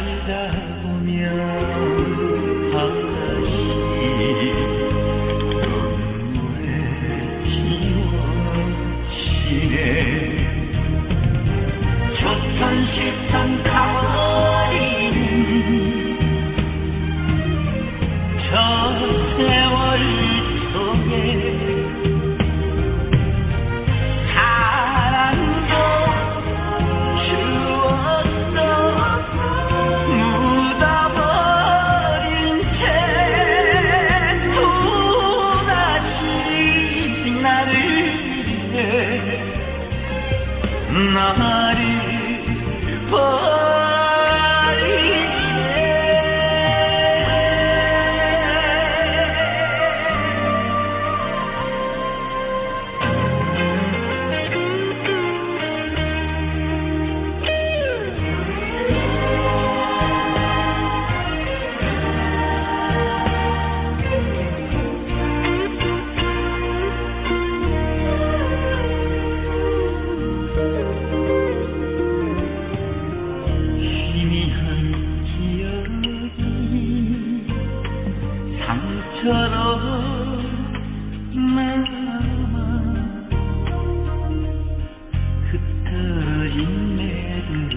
Alida. 나를 봐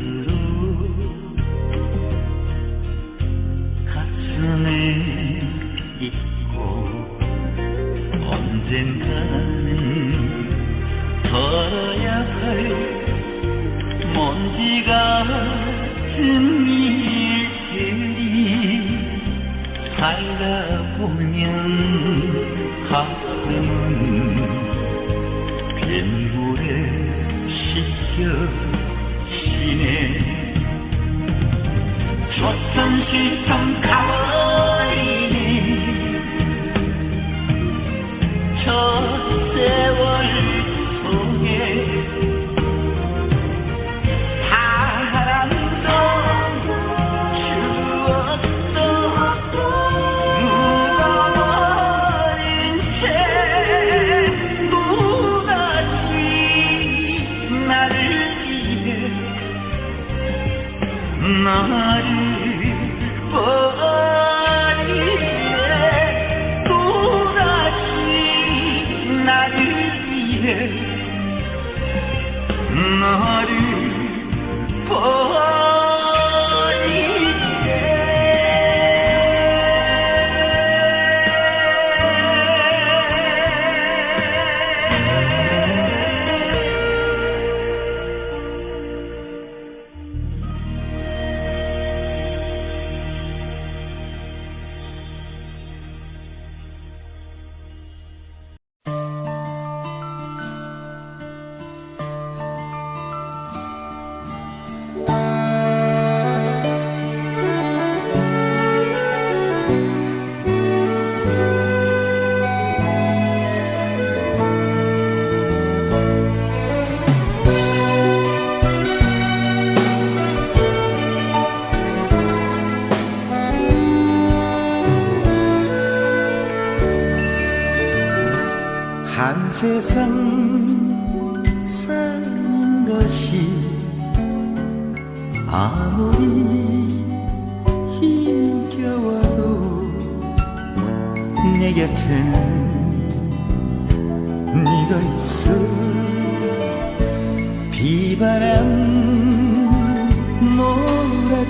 to the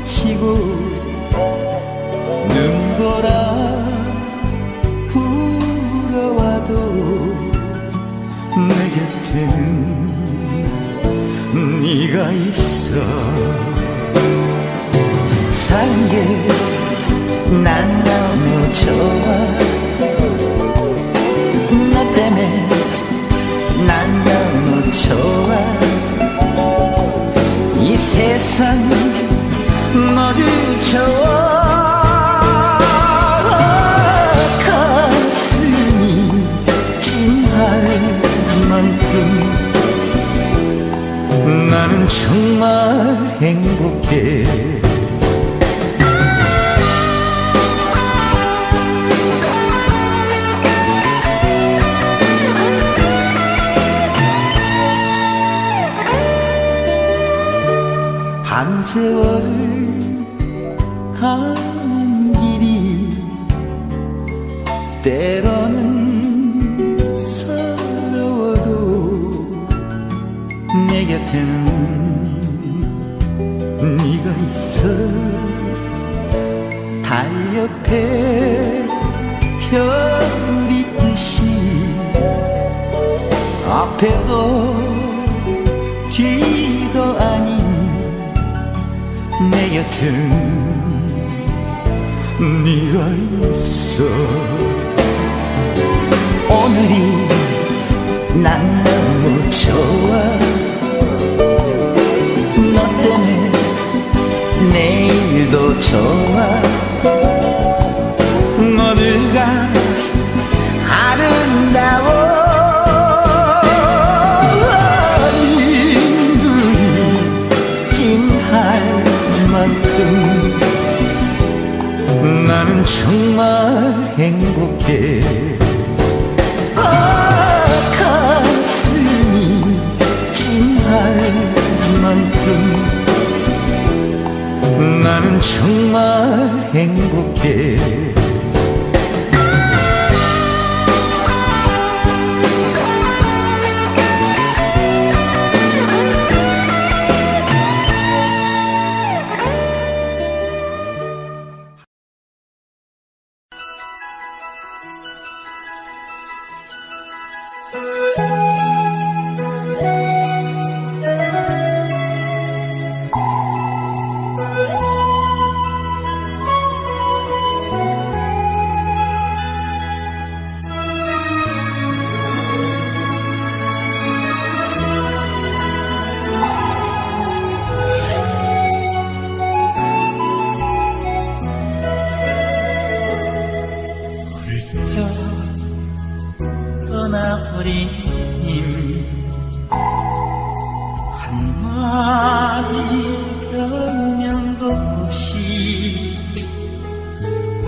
치고 눈보라 불어와도 내 곁엔 네가 있어. 사는 게난 너무 좋아. 나 때문에 난 너무 좋아. 이 세상 가슴이 찡할 만큼 나는 정말 행복해. 세월 난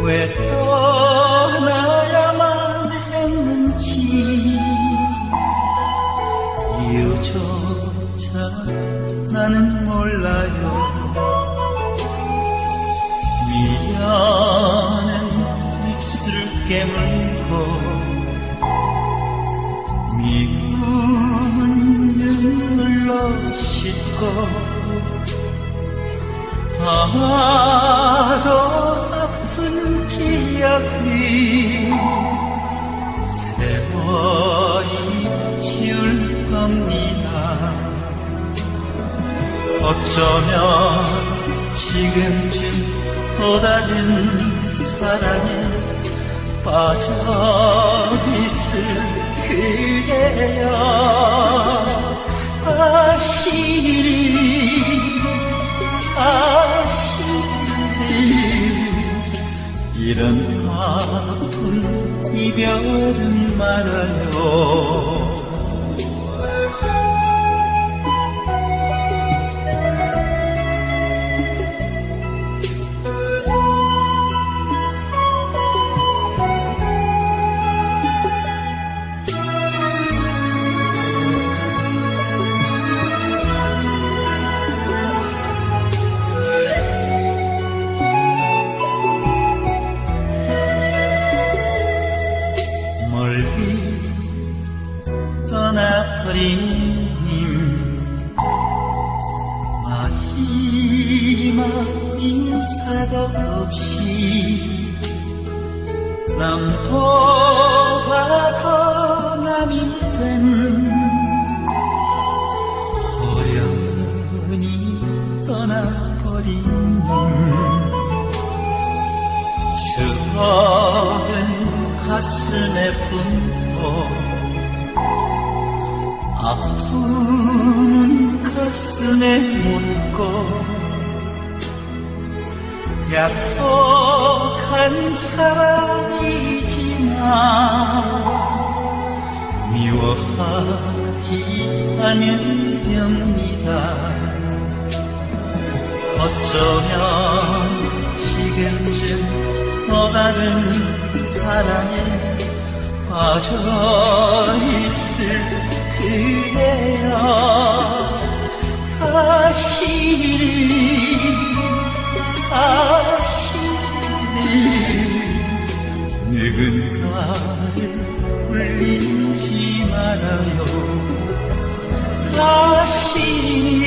왜 떠나야만 했는지 이유조차 나는 몰라요. 미련은 입술을 깨물고 미움은 눈물로 씻고 아 어쩌면 지금쯤 쏟아진 사랑에 빠져 있을 그게요 아시리 아시리. 이런 아픈 이별은 말아요 인사도 없이 더 남이 된 호련히 떠나버린 님 추억은 가슴에 품고 아픔은 가슴에 묻고 약속한 사랑이지만 미워하지 않으렵니다. 어쩌면 지금쯤 또 다른 사랑에 빠져 있을 그대여 다시 는 다시는 늙은 가를 울리지 말아요. 다시는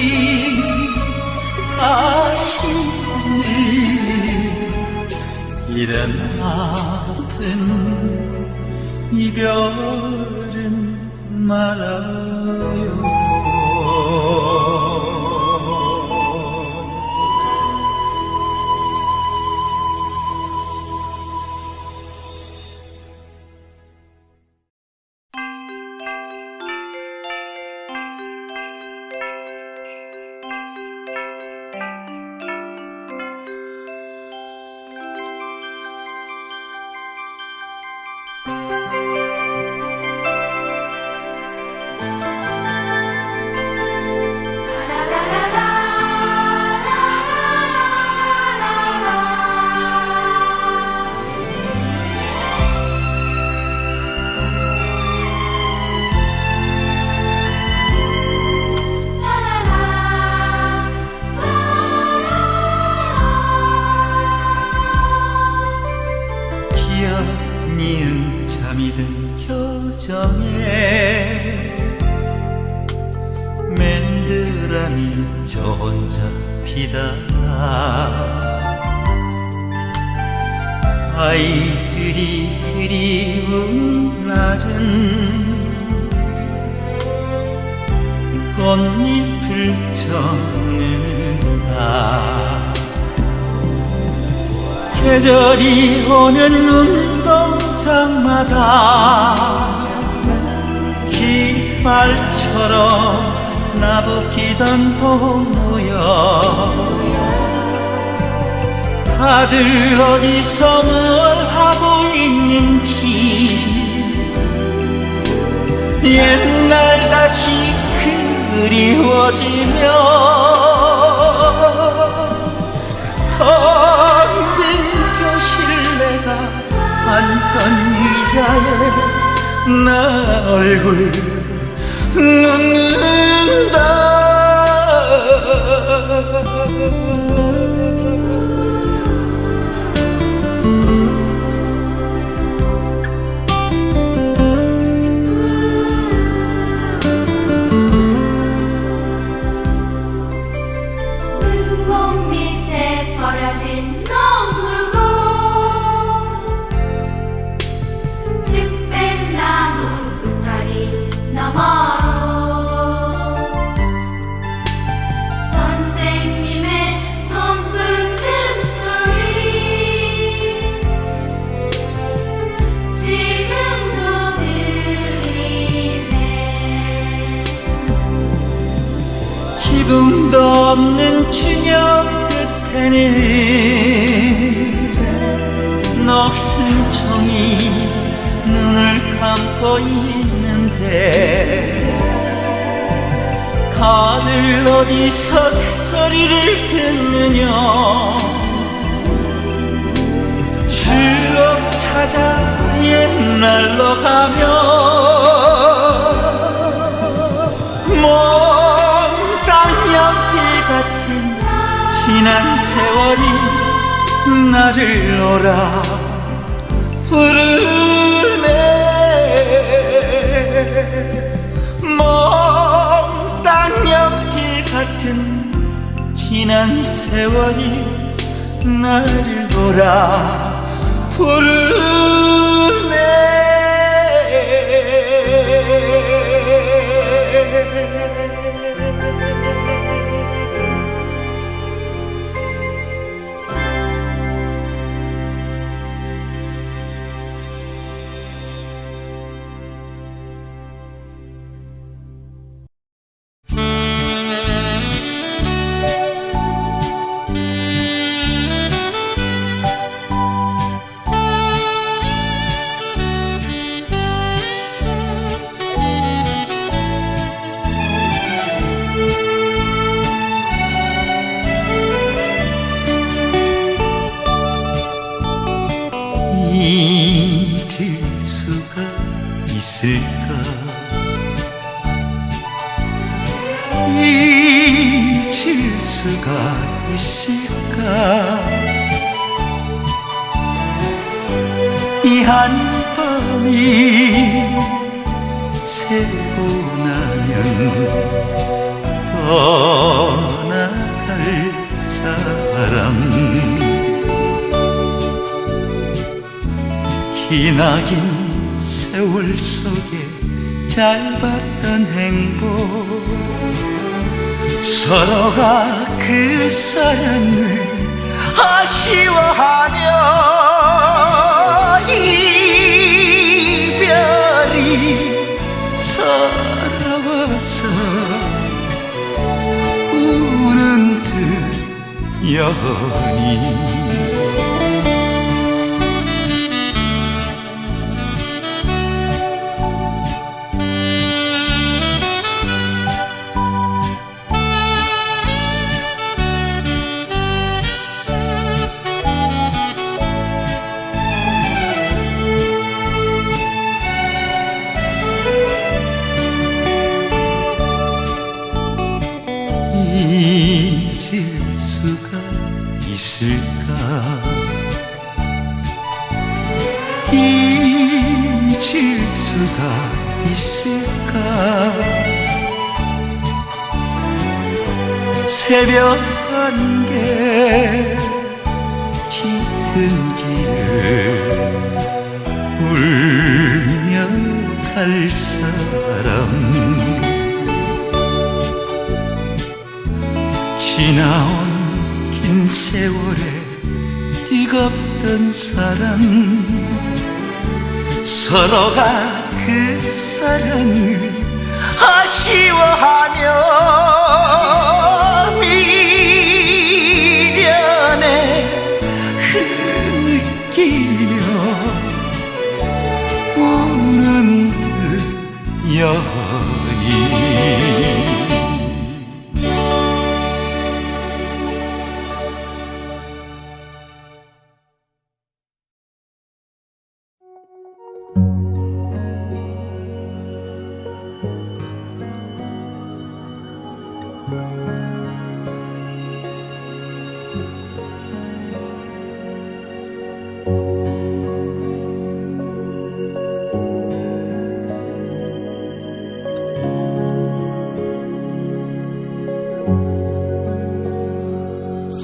다시는 이런 아픈 이별은 말아요 맨드라미 저 혼자 피다가 아이들이 그리운 낮은 꽃잎을 젓는다 계절이 오는 운동장마다 기말처럼 나부끼던 동무여. 다들 어디서 뭘 하고 있는지. 옛날 다시 그리워지며 텅빈 교실 내가 앉던 의자에 나 얼굴 없는 추녀 끝에는 녹슨 종이 눈을 감고 있는데 다들 어디서 그 소리를 듣느냐? 추억 찾아 옛날로 가면 지난 세월이 나를 놀아 부르네. 몽땅 연필 같은 지난 세월이 나를 놀아 부르네 짧았던 행복. 서로가 그 사랑을 아쉬워하며 이별이 살아와서 우는 듯 여니 새벽 안개 짙은 길을 울며 갈 사람. 지나온 긴 세월에 뜨겁던 사람 서로가 그 사랑을 아쉬워하며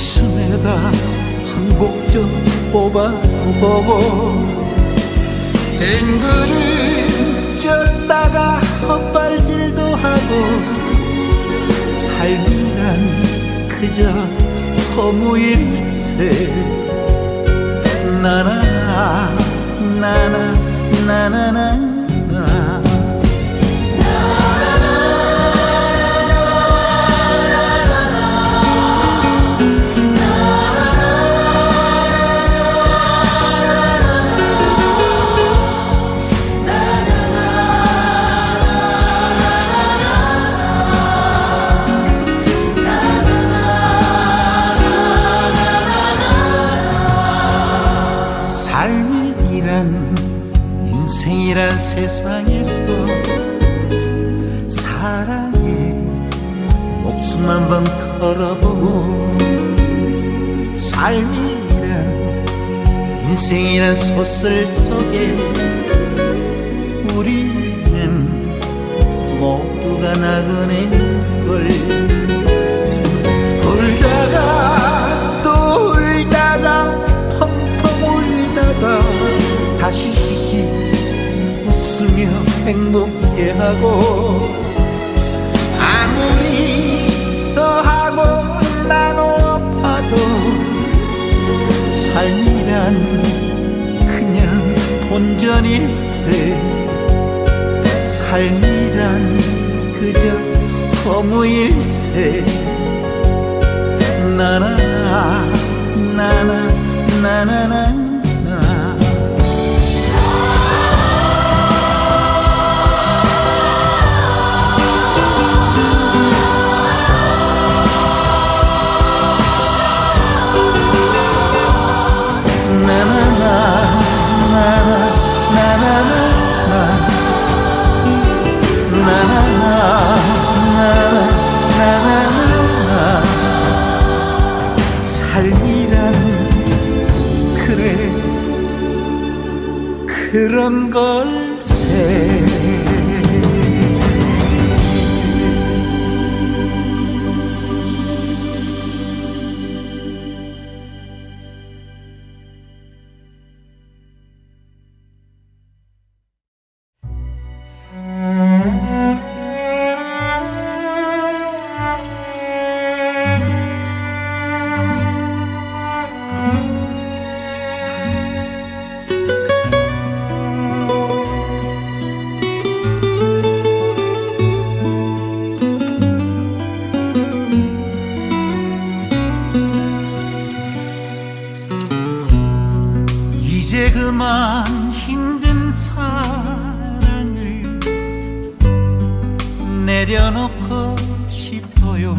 허춤에다. 한 곡 좀 뽑아보고 뜬구름 쫓다가 헛발질도 하고 삶이란 그저 허무일세 나나나 나나 나나나 나 소설 속에 그냥 본전일세 삶이란 그저 허무일세. 나나나 나나 나나나 나 그런 걸세 내려놓고 싶어요.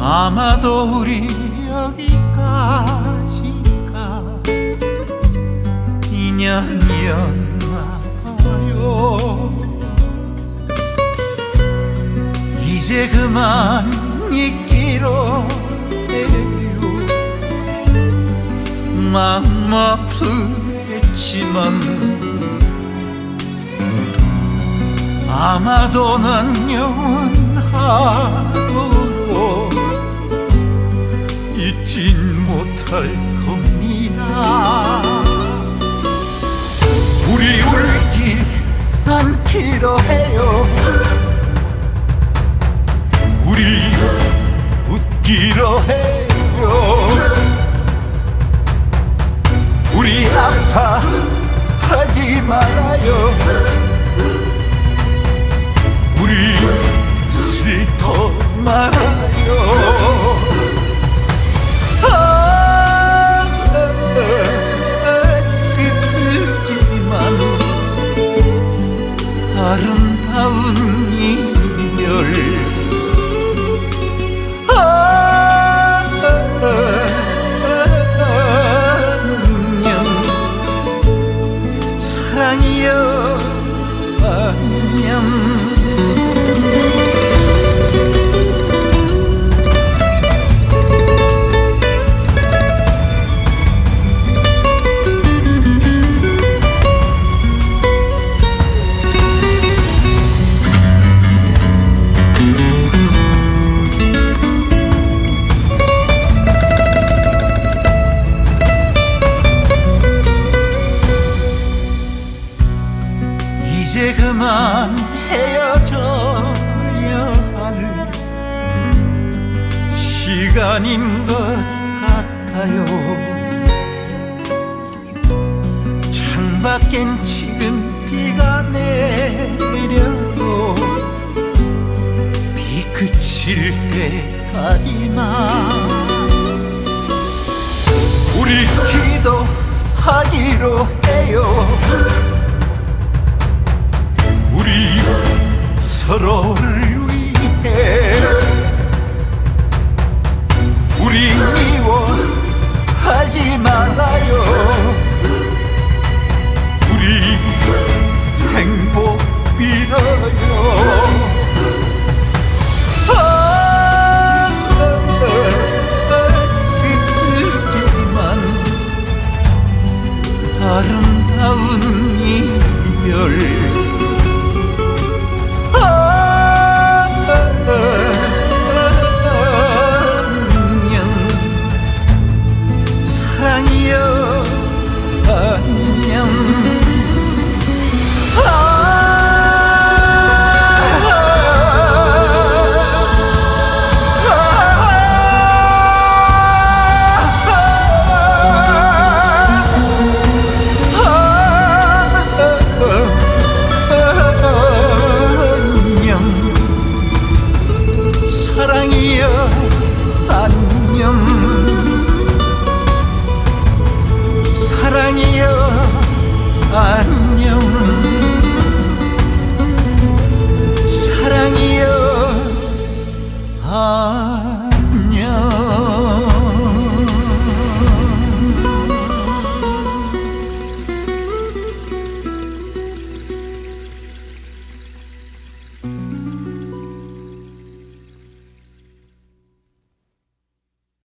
아마도 우리 여기까지가? 인연이었나 봐요. 이제 그만 잊기로 해요. 마음 아프겠지만 아마도 난 영원하도록 잊진 못할 겁니다. 우리 울지 않기로 해요. 우리 웃기로 해요. 우리 아파하지 말아요 슬퍼 말아요